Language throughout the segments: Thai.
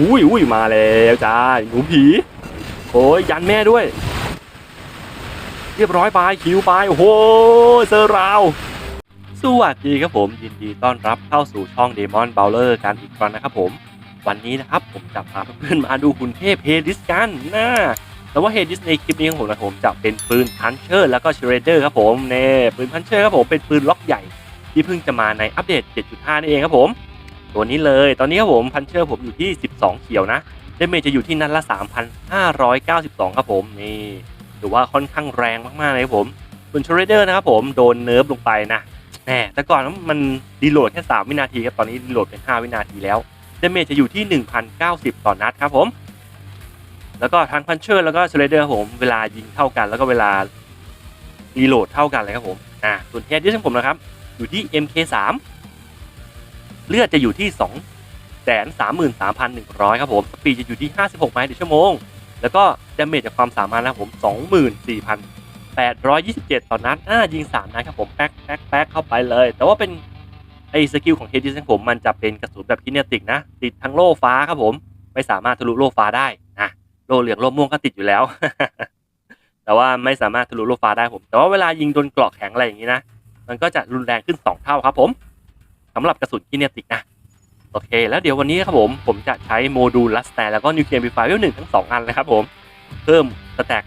อุ้ยอุ้ยมาแล้วจ้าหนูผีโอ้ยยันแม่ด้วย เรียบร้อยไปคิวไปโอ้โหเซอร์ราวสวัสดีครับผมยินดีต้อนรับเข้าสู่ช่องเดมอนเบลเลอร์กันอีกครั้งนะครับผม วันนี้นะครับผมจะพาเพื่อนมาดูคุณเทพเฮดิสกันนะแต่ว่าเฮดิสในคลิปนี้ของผมนะผมจะเป็นปืนพันเชอร์แล้วก็เชเรเดอร์ครับผมเน่ปืนพันเชอร์ครับผมเป็นปืนล็อกใหญ่ ที่เพิ่งจะมาในอัปเดต 7.5 นี่เองครับผม ตัวนี้เลยตอนนี้ครับผมพันเชอร์ผมอยู่ที่ 12 เขียวนะเดเมจจะอยู่ที่นัดละ 3,592 ครับผมนี่ถือว่าค่อนข้างแรงมากๆเลยครับผมส่วนเชเรเดอร์นะครับผมโดนเนิร์ฟลงไปนะแหมแต่ก่อนมันดีโหลดแค่ 3 วินาทีครับตอนนี้ดีโหลดเป็น 5 วินาทีแล้วเดเมจจะอยู่ที่ 1,090 ต่อนัดครับผม แล้วก็ทั้งพันเชอร์แล้วก็เชเรเดอร์ผมเวลายิงเท่ากัน แล้วก็เวลารีโหลดเท่ากันเลยครับผมอ่าส่วนเฮดดิสของผมนะครับอยู่ที่ MK3 เลือดจะอยู่ที่2 3 3 3 1 0 0 ครับผมสปีดจะอยู่ที่ 56 ไมล์ต่อชั่วโมง แล้วก็ดาเมจจากความสามารถนะครับผม 24,827 ต่อนัดอ่ายิง 3 นัดครับผม แป๊กแป๊กแป๊กเข้าไปเลย แต่ว่าเป็นไอ้สกิลของเฮดิสของผมมันจะเป็นกระสุนแบบคิเนติกนะ ติดทั้งโล่ฟ้าครับผม ไม่สามารถทะลุโล่ฟ้าได้นะโล่เหลืองโล่ม่วงก็ติดอยู่แล้ว แต่ว่าไม่สามารถทะลุโล่ฟ้าได้ผม แต่ว่าเวลายิงโดนเกราะแข็งอะไรอย่างนี้นะ มันก็จะรุนแรงขึ้น 2 เท่าครับผม สำหรับกระสุนกิเนติกนะโอเค แล้วเดี๋ยววันนี้ครับผมผมจะใช้โมดูลลัสแตนแล้วก็นิวเคลียร์บีไฟเวลหนึ่งทั้ง 2 อันนะครับผม เพิ่มสแต็ก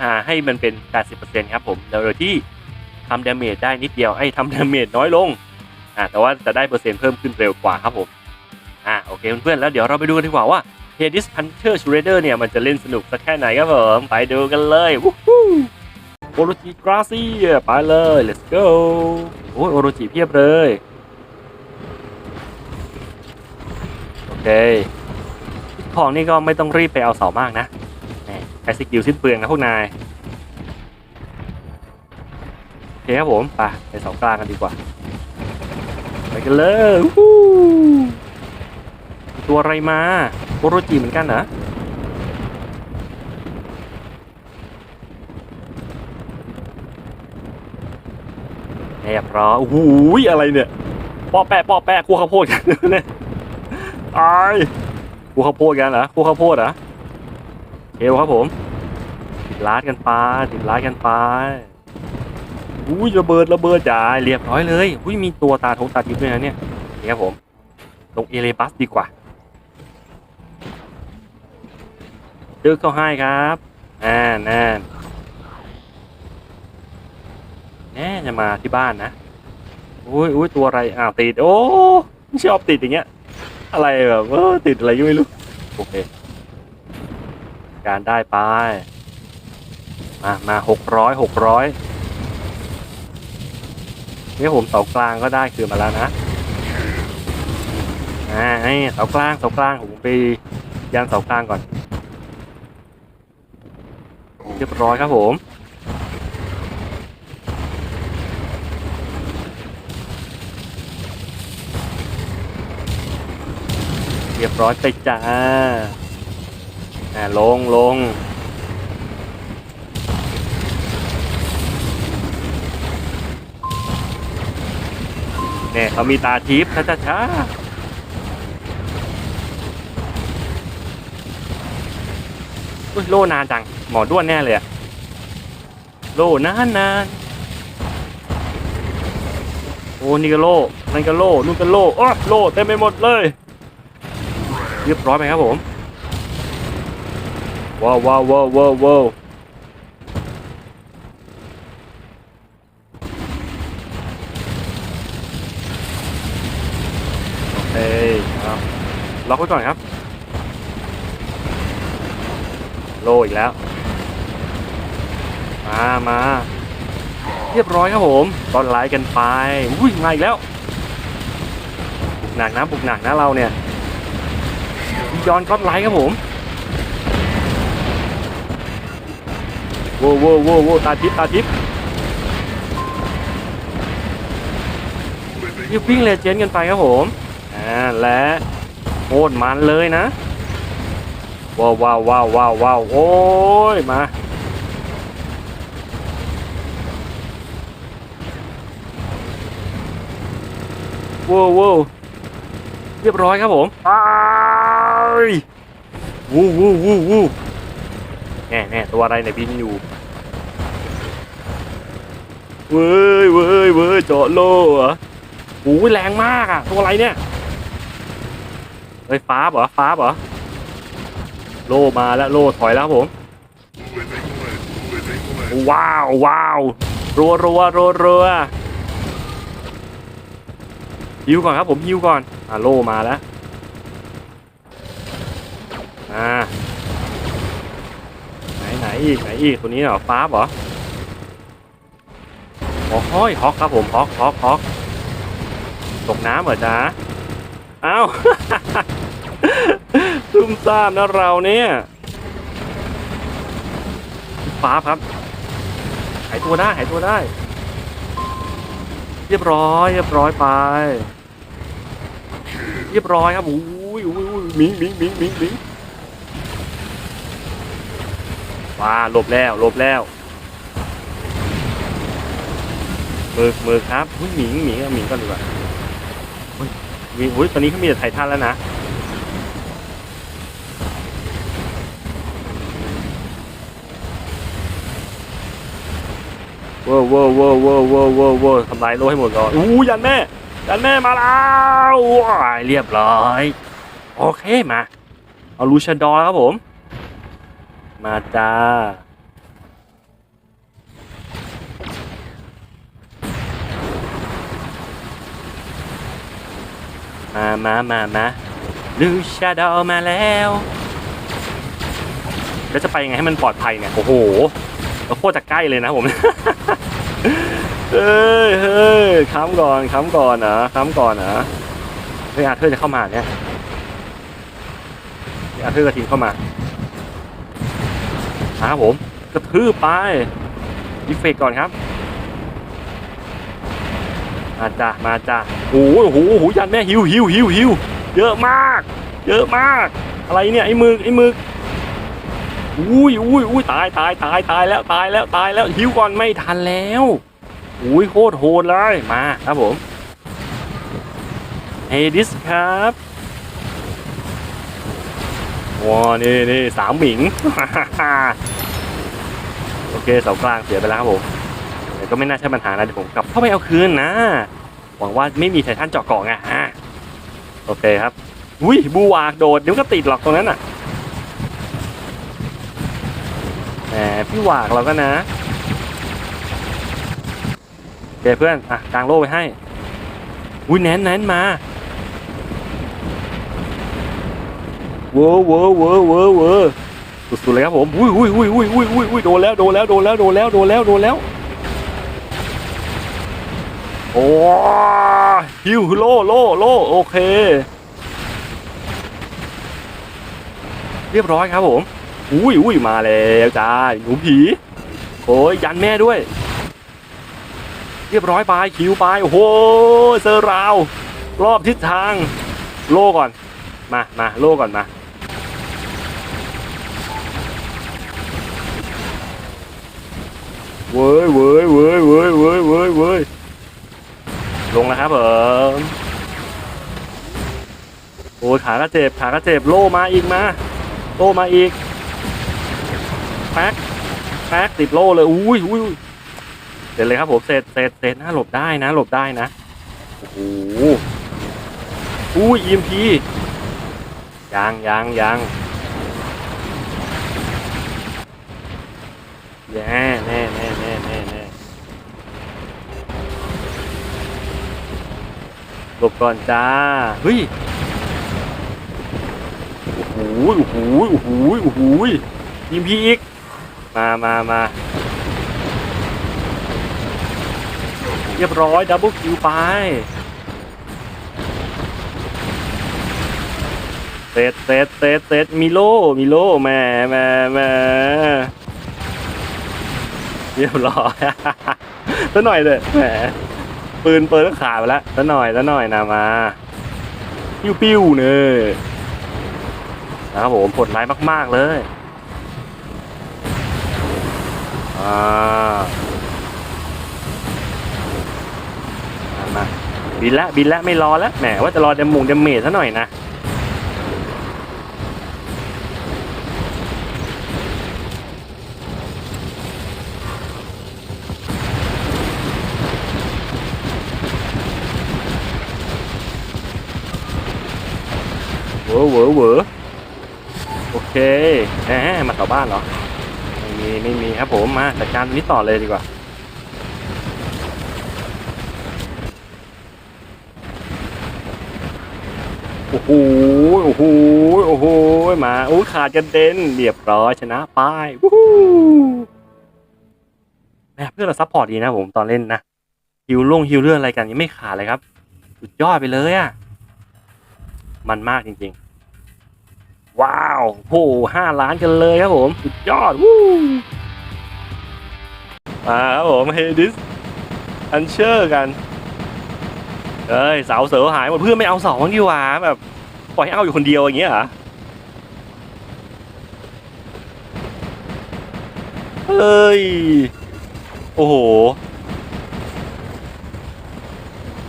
อ่าให้มันเป็น 80%ครับผมโดยที่ทำดาเมจได้นิดเดียวไอ้ทำดาเมจน้อยลงอ่าแต่ว่าจะได้เปอร์เซ็นต์เพิ่มขึ้นเร็วกว่าครับผมอ่าโอเคเพื่อนๆแล้วเดี๋ยวเราไปดูกันดีกว่าว่า h a d i s Hunter Shredder เนี่ยมันจะเล่นสนุกสักแค่ไหนครับผมไปดูกันเลยวู้ฮู้โอโรจิกราซี่ไปเลย let's go โอ้ยโอโรจิเพียบเลย โอ เคของนี่ก็ไม่ต้องรีบไปเอาเสามากนะแหมใช้สกิลสิ้นเปลืองนะพวกนายโอเคครับผมไปไปเสากลางกันดีกว่า ไปกันเลยตัวอะไรมาโอโรจิเหมือนกันเหรอแอบรอโอ้โหอะไรเนี่ยปอแปะปอแปะคั่วข้าวโพดกันเนี่ย ไอ้ายคั่วข้าวโพดกันเหรอคั่วข้าวโพดเหรอเอวครับผมติดลาดกันไปติดลาดกันไปอุ้ยระเบิดระเบิดจ่ายเรียบร้อยเลยอุ้ยมีตัวตาทงตาทิพย์ด้วยนะเนี่ยนี่ครับผมลงเอเลบัสดีกว่าเจอเขาให้ครับอ่านั่นแน่จะมาที่บ้านนะอุ้ยอุ้ยตัวอะไรอ้าวติดโอ้ชอบติดอย่างเงี้ย อะไรแบบเออติดอะไรก็ไม่รู้ โอเค การได้ไป มามาหกร้อยหกร้อยนี่ผมเสากลางก็ได้คืนมาแล้วนะอ่าไอ้เสากลางเสากลางผมไปยันเสากลางก่อน เรียบร้อยครับผม เรียบร้อยไปจ้า อ่าลงลงเนี่ยเขามีตาทิพย์ช้าช้าช้าอุ้ยโล่นานจัง หมอด้วนแน่เลยอะโล่นานนานโอ้นี่ก็โล่นั่นก็โล่นู่นก็โล่อ้อโล่เต็มไปหมดเลย รียบร้อยไหมครับผมว้าวว้าวว้าวว้าวว้าวโอเคครับล็อกไว้ก่อนครับ โลอีกแล้ว มามาเรียบร้อยครับผมตอนไลค์กันไปอุ้ยมาอีกแล้วบุกหนักนะบุกหนักนะเราเนี่ย ย้อนก็อดไลท์ครับผมโว้วโว้วโว้วโว้วตาทิพตาทิพย์รีบวิ่งเลเจนด์กันไปครับผมอ่าและโคตรมันเลยนะว้าวว้าวว้าวว้าวว้าวโอ้ยมาว้าวว้าวเรียบร้อยครับผมอ้า ยวู้วู้วู้วู้แน่แน่ตัวอะไรเนี่ยบินอยู่เว้ยเว้ยเว้ยเจาะโล่เหรอโอ้ยแรงมากอะตัวอะไรเนี่ยเฮ้ยฟ้าเหรอฟ้าเหรอโล่มาแล้วโล่ถอยแล้วผมว้าวว้าวรัวรัวรัวรัวฮิวก่อนครับผมฮิวก่อนอ่าโลมาแล้ว อ่า ไหนไหนอีกไหนอีกตัวนี้เหรอฟ้าเหรออ๋อห้อยฮอกครับผมฮอกฮอกฮอกตกน้ำเหรอจ๊ะอ้าวซุ่มซ่ามนะเราเนี่ยฟ้าครับ หายตัวได้หายตัวได้ เรียบร้อยเรียบร้อยไป เรียบร้อยครับอุ้ยอุ้ยอุ้ยมิงมิงมิงมิงมิง ว้าหลบแล้วหลบแล้วมือมือครับอุ้ยหมิงหมิงเอาหมิงก่อนดีกว่าอุ้ยมีอุ้ยตอนนี้เขามีแต่ไททันแล้วนะเว้อเว้อเว้อเว้อเว้อเว้อเว้อทำลายโลกให้หมดก่อนอู้ยันแม่ยันแม่มาแล้วว้ายเรียบร้อย โอเคมา เอาลูชาดอร์ครับผม มาจ้า มามามามาลูชาดอมาแล้ว แล้วจะไปยังไงให้มันปลอดภัยเนี่ย โอ้โหเราโคตรจะใกล้เลยนะผมเฮ้ยเฮ้ยค้ำก่อนค้ำก่อนนะค้ำก่อนนะเฮ้ยอาเธอร์จะเข้ามาเนี่ยอาเธอร์กับทีมเข้ามา ครับผม กระทืบไปดิเฟกก่อนครับมาจ้ะมาจ้ะโอ้โหโอ้โหโอ้โหยันแม่หิวหิวหิวหิวเยอะมาก เยอะมาก อะไรเนี่ยไอ้มือไอ้มืออุ้ยอุ้ยอุ้ยตายตายตายตายแล้วตายแล้วตายแล้วหิวก่อนไม่ทันแล้วอุ้ยโคตรโหดเลยมาครับผมเฮดิสครับ ว้านี่นี่สามหมิง โอเคเสากลางเสียไปแล้วครับผมแต่ก็ไม่น่าใช่ปัญหานะเดี๋ยวผมกลับเข้าไปเอาคืนนะ หวังว่าไม่มีไททันเจาะเกาะไงอะโอเคครับอุ้ยบูวากโดดเดี๋ยวก็ติดหรอกตรงนั้นน่ะแหมพี่วากเราก็นะโอเคเพื่อนอะกลางโล่ไปให้อุ้ยแนนแนนมา เวอเวอเวอเวอเวอสุดๆเลยครับผมอุ้ยอุ้ยอุ้ยอุ้ยอุ้ยอุ้ยอุ้ยโดนแล้วโดนแล้วโดนแล้วโดนแล้วโดนแล้วโดนแล้วโอ้ฮิวโลโลโลโอเค เรียบร้อยครับผมอุ้ยอุ้ยมาแล้วจ้าหนูผีโอ้ยยันแม่ด้วย เรียบร้อยไปคิวไปโอ้โหเซอร์ราว รอบทิศทาง โล่ก่อน มามาโล่ก่อนมา เว้ยเว้ยเว้ยเว้ยเว้ยเว้ยเว้ยลงแล้วครับผมโอ้ยขากระเจ็บขากระเจ็บโล่มาอีกมาโล่มาอีกแป๊กแป๊กติดโล่เลยอุ้ยอุ้ยเสร็จเลยครับผมเสร็จเสร็จเสร็จนะหลบได้นะ หลบได้นะโอ้โหอุ้ย EMP ยังยังยังแย่แน่แน่แน่ หลบก่อนจ้า เฮ้ย โอ้โห โอ้โห โอ้โห โอ้โห ยิมพีอีก มามามาเรียบร้อย ดับเบิลคิวไป เซตเซตเซตเซตมิโล มิโลแหม่แหม่แหม่เรียบร้อยซะหน่อยเลยแหม ปืนเปิดก็ขาดไปแล้วแล้วหน่อยแล้วหน่อยนะมาปิ้วปิ้วเนยนะครับผมผลร้ายมาก ๆ เลยอ่ามามาบินละบินละไม่รอแล้วแหมว่าจะรอเดมมงเดมเมทซะหน่อยนะ เหวอเวอโอเคแหมมาต่อบ้านเหรอ ไม่มี ไม่มีครับผมมาจัดการนี้ต่อเลยดีกว่าโอ้โห โอ้โห โอ้โห มาโอ้ขาดกันเด่นเรียบร้อยชนะไปวู้ฮู้แหมเพื่อนเราซัพพอร์ตดีนะผมตอนเล่นนะฮิวลงฮิวเลือดอะไรกันยังไม่ขาดเลยครับ สุดยอดไปเลยอะ่ะ มันมากจริง ๆ ว้าวโหห้าล้านกันเลยครับผมสุดยอดวู้มาครับผมเฮดิสอันเชอร์กันเอ้ยเสาเสือหายหมดเพื่อนไม่เอาเสาบ้างดีกว่าแบบปล่อยให้เอาอยู่คนเดียวอย่างเงี้ยเหรอเฮ้ย โอ้โห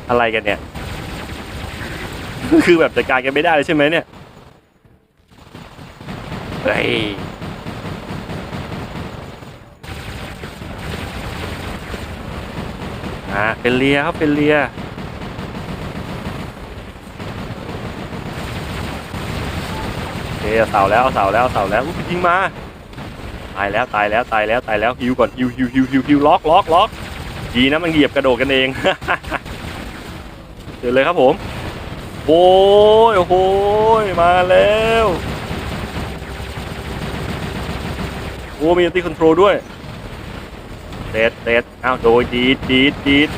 อะไรกันเนี่ย คือแบบจัดการกันไม่ได้เลยใช่ไหมเนี่ย เฮ้ยอ่าเป็นเลียครับเป็นเลียโอเคเอเสาแล้วเสาแล้วเสาแล้วยิงมาตายแล้วตายแล้วตายแล้วตายแล้วฮิวก่อนฮิวฮิวฮิวฮิวฮิวล็อกล็อกล็อกดีนะมันเหยียบกระโดดกันเองเจอเลยครับผม โอ้ยโอ้ยมาแล้วโอ้มีอันตี้คอนโทรลด้วยเด็ดเด็ดอ้าวโดยดีดดีดดีด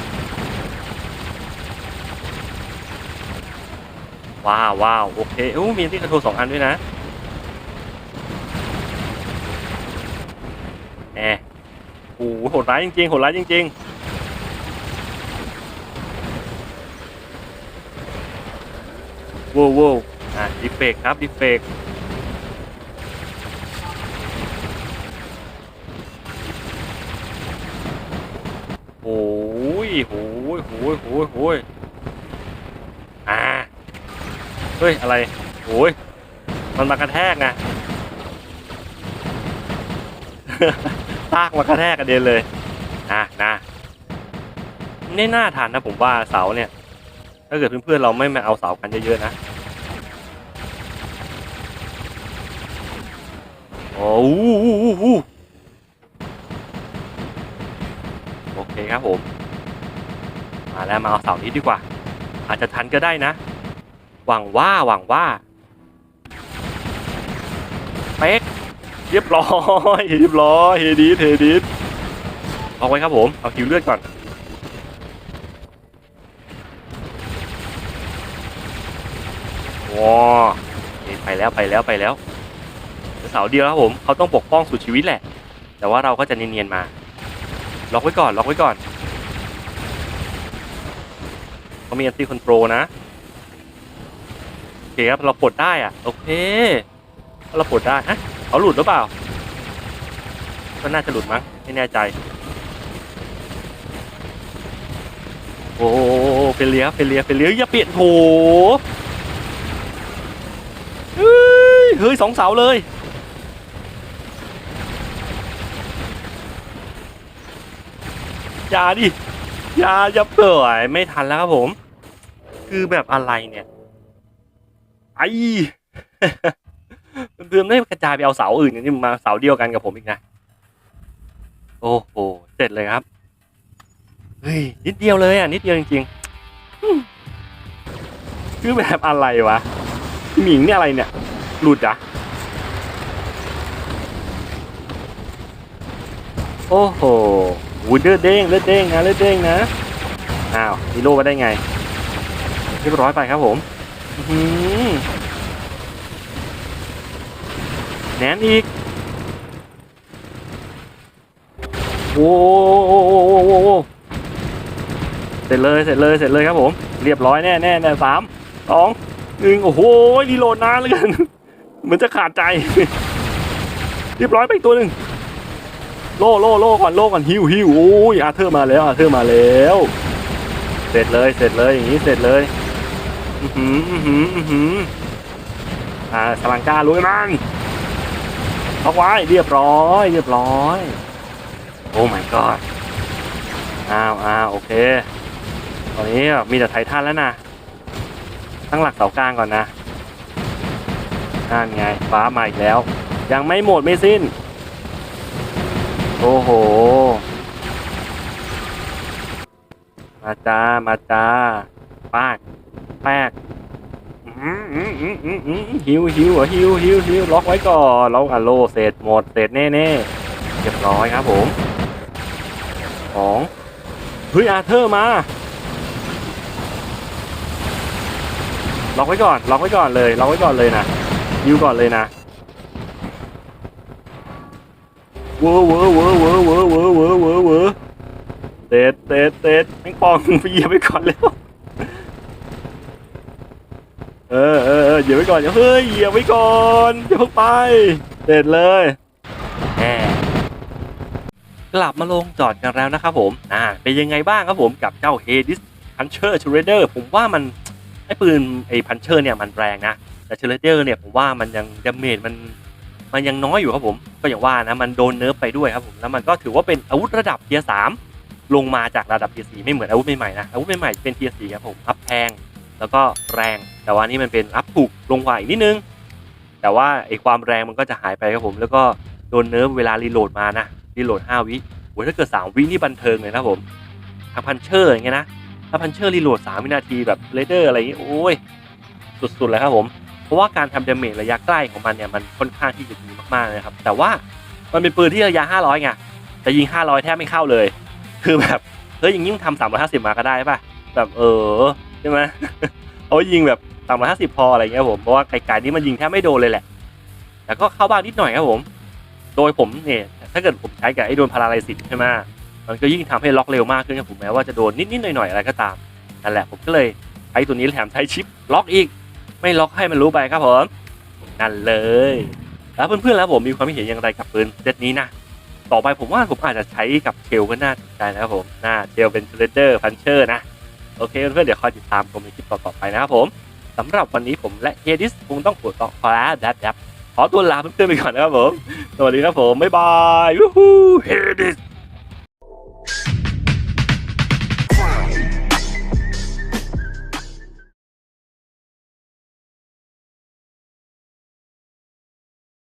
ว้าวว้าวโอเคโอ้มีอันตี้คอนโทรลสองอันด้วยนะแหมโอ้โหโหดร้ายจริงๆโหดร้ายจริง ๆว้วว้วอะดีเฟกครับดีเฟกโอ้ย โอ้ยโอ้ยโอ้ยโอ้ยอ่า เฮ้ย อะไรโอ้ยมันมากระแทกไงตากมากระแทกกันเด็นเลย นะนะไม่น่าทันนะผมว่าเสาเนี่ย ถ้าเกิดเพื่อนๆเราไม่มาเอาเสากันเยอะๆนะ โอ้โหโอเคครับผม มาแล้วมาเอาเสานี้ดีกว่า อาจจะทันก็ได้นะ หวังว่าหวังว่าเป๊กเรียบร้อยเรียบร้อยเฮดิสเฮดิสเอาไว้ครับผม เอาคิวเลือดก่อนว้าไปแล้วไปแล้วไปแล้วเสาเดียวครับผมเขาต้องปกป้องสุดชีวิตแหละ แต่ว่าเราก็จะเนียนๆมา ล็อกไว้ก่อน ล็อกไว้ก่อน เขามีอันตี้คอนโทรนะโอเคครับเราปลดได้อะโอเค เราปลดได้ฮะเขาหลุดหรือเปล่า ก็น่าจะหลุดมั้งไม่แน่ใจ โอ้เฟเลียเฟเลียเฟเลียอย่าเปลี่ยนโถเฮ้ยเฮ้ยสองเสาเลยอย่าดิอย่าอย่าเปิดไม่ทันแล้วครับผม คือแบบอะไรเนี่ยไอ้เพื่อนได้กระจายไปเอาเสาอื่นนี่มาเสาเดียวกันกับผมอีกนะ โอ้โหเสร็จเลยครับ เฮ้ย นิดเดียวเลยอะ นิดเดียวจริงๆ คือแบบอะไรวะ หมิงเนี่ยอะไรเนี่ย หลุดอะ โอ้โหหูเลือดเด้งเลือดเด้งนะเลือดเด้งนะ อ้าวฮีโร่มาได้ไง เรียบร้อยไปครับผมหือแหนนอีกโอ้โหเสร็จเลยเสร็จเลยเสร็จเลยครับผม เรียบร้อยแน่แน่แน่สามสองหนึ่งโอ้โหรีโหลดนานเหลยกันเหมือนจะขาดใจ เรียบร้อยไปตัวหนึ่งโล่โล่โล่ก่อนโล่ก่อนฮิวฮิวโอ้ยอาเธอร์มาแล้วอาเธอร์มาแล้ว เสร็จเลยเสร็จเลยอย่างนี้เสร็จเลย อือหืออือหืออือหืออ่าสลังกาลุยมันเอาไว้เรียบร้อย เรียบร้อย โอ้ my god อ้าวอ้าวโอเค ตอนนี้มีแต่ไททันแล้วนะ ตั้งหลักเสากลางก่อนนะนั่นไงฟ้ามาอีกแล้ว ยังไม่หมดไม่สิ้น โอ้โห มาจ้า มาจ้าปาก แปกหิวหิวหิวหิวหิวล็อกไว้ก่อนล็อกอะโลเสร็จหมดเสร็จแน่แน่เรียบร้อยครับผมสองเฮ้ยอาเธอร์มาล็อกไว้ก่อนล็อกไว้ก่อนเลยล็อกไว้ก่อนเลยนะยิวก่อนเลยนะเวอเวอเวอเวอเวอเวอเวอเวอเวอเตะเตะเตะแมงปองไปเยียบไว้ก่อนแล้ว เออเออเหยียบไว้ก่อนอย่าเฮ้ยเหยียบไว้ก่อนอย่าเพิ่งไปเด็ดเลยแหมกลับมาลงจอดกันแล้วนะครับผมอ่าเป็นยังไงบ้างครับผมกับเจ้า Hades Puncher Shredder ผมว่ามันไอ้ปืนไอ้พันเชอร์เนี่ยมันแรงนะ แต่ชลเดอร์เนี่ยผมว่ามันยังดาเมจมันมันยังน้อยอยู่ครับผม ก็อย่างว่านะมันโดนเนิร์ฟไปด้วยครับผมแล้วมันก็ถือว่าเป็นอาวุธระดับเทียร์สามลงมาจากระดับเทียร์สี่ไม่เหมือนอาวุธใหม่ๆนะอาวุธใหม่ๆเป็นเทียร์สี่ครับผมอัพแพงแล้วก็แรง แต่ว่านี่มันเป็นอัพถูกลงกว่าอีกนิดนึง แต่ว่าไอความแรงมันก็จะหายไปครับผม แล้วก็โดนเนิร์ฟเวลารีโหลดมานะรีโหลดห้าวิโอ้ยถ้าเกิดสามวินี่บันเทิงเลยนะผมทางพันเชอร์อย่างเงี้ยนะถ้าพันเชอร์รีโหลด3วินาทีแบบเลเดอร์อะไรอย่างงี้ยโอ้ยสุดๆเลยครับผม เพราะว่าการทำดาเมจระยะใกล้ของมันเนี่ยมันค่อนข้างที่จะดีมากๆเลยครับ แต่ว่ามันเป็นปืนที่ระยะ 500ไงแต่ยิง 500 แทบไม่เข้าเลย คือแบบเฮ้ยอย่างนี้มึงทำ350 มาก็ได้ป่ะแบบเออใช่ไหมเอายิงแบบ 350พออะไรเงี้ยผมเพราะว่าไกลๆนี้มันยิงแทบไม่โดนเลยแหละแต่ก็เข้าบ้างนิดหน่อยครับผม โดยผมเนี่ยถ้าเกิดผมใช้กับไอ้โดนพาราไลซิสใช่ไหมมันก็ยิ่งทำให้ล็อกเร็วมากขึ้นครับผมแม้ว่าจะโดนนิดๆหน่อยๆอะไรก็ตามนั่นแหละผมก็เลยใช้ตัวนี้แถมใช้ชิปล็อกอีก ไม่ล็อกให้มันรู้ไปครับผมนั่นเลย แล้วเพื่อนๆแล้วผมมีความคิดเห็นอย่างไรกับปืนเซตนี้นะต่อไปผมว่าผมอาจจะใช้กับเชลก็น่าสนใจนะครับผมน่าเชลเป็นเรเดอร์พันเชอร์นะ โอเคเพื่อนๆเดี๋ยวคอยติดตามผมในคลิปต่อๆไปนะครับผม สำหรับวันนี้ผมและเฮดิสคงต้องปวดต่อขอลาดับดับขอตัวลาเพื่อนๆไปก่อนนะครับผม สวัสดีครับผม บ๊ายบายวู้ฮู้เฮดิส